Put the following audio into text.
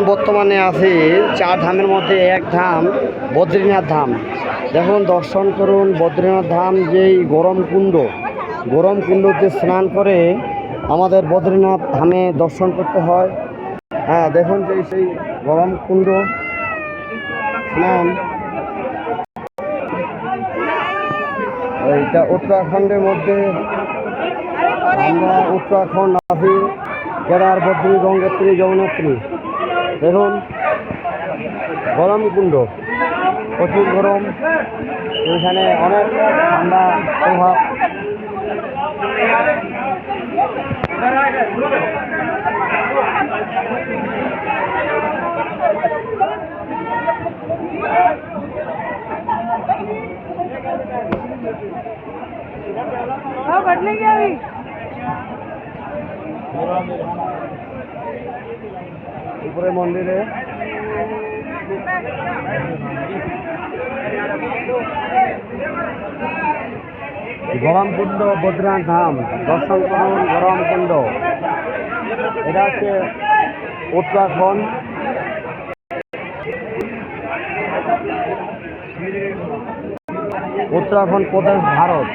বর্তমানে আছি চার ধামের মধ্যে এক ধাম, বদ্রীনাথ ধাম। দেখুন, দর্শন করুন, বদ্রীনাথ ধাম যেই গরম কুণ্ড, গরম কুণ্ডতে স্নান করে আমাদের বদ্রীনাথ ধামে দর্শন করতে হয়। হ্যাঁ দেখুন যে সেই গরম কুণ্ড, স্নান। এইটা উত্তরাখণ্ডের মধ্যে আমরা উত্তরাখণ্ড আছি কেদার বদ্রী গঙ্গোত্রী, যমুনোত্রী। দেখুন গরম কুণ্ড প্রচুর গরম এখানে অনেক ঠান্ডা প্রভাব हाँ बदले क्या अभी উপরে মন্দিরে। গরম কুণ্ড বদ্রীনাথ ধাম, দর্শন করুন গরম কুণ্ড এটা হচ্ছে উত্তরাখণ্ড। উত্তরাখণ্ড প্রদেশ ভারত।